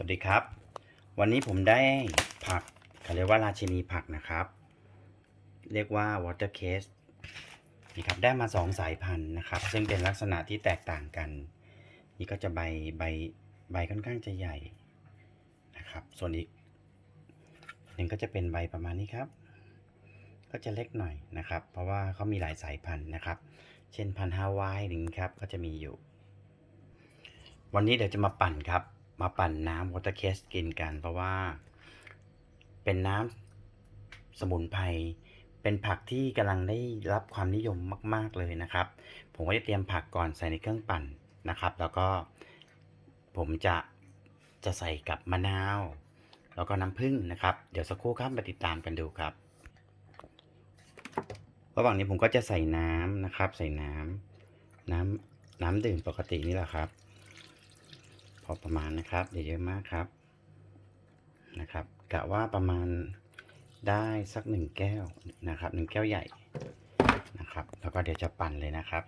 สวัสดีครับ วันนี้ผมได้ผักเขาเรียกว่าราชินีผักนะครับ เรียกว่า water case นี่ครับได้มาสองสายพันธุ์นะครับ ซึ่งเป็นลักษณะที่แตกต่างกัน นี่ก็จะใบใบใบค่อนข้างจะใหญ่นะครับ ส่วนอีกหนึ่งก็จะเป็นใบประมาณนี้ครับ ก็จะเล็กหน่อยนะครับ เพราะว่าเขามีหลายสายพันธุ์นะครับ เช่นพันธุ์ฮาวายหนึ่งครับก็จะมีอยู่ วันนี้เดี๋ยวจะมาปั่นครับ มาปั่นน้ำวอเตอร์เคสกินกัน เพราะว่าเป็นน้ำสมุนไพรเป็นผักที่กำลังได้รับความนิยมมาก ๆเลยนะครับ ผมก็จะเตรียมผักก่อนใส่ในเครื่องปั่นนะครับ แล้วก็ผมจะจะใส่กับมะนาว แล้วก็น้ำผึ้งนะครับ เดี๋ยวสักครู่ครับมาติดตามกันดูครับ ระหว่างนี้ผมก็จะใส่น้ำนะครับ ใส่น้ำน้ำน้ำดื่มปกตินี่แหละครับ อประมาณนะครับอย่าเยอะมากครับนะครับกะว่าประมาณได้สักหนึ่งแก้วนะครับหนึ่งแก้วใหญ่นะครับ แล้วก็เดี๋ยวจะปั่นเลยนะครับ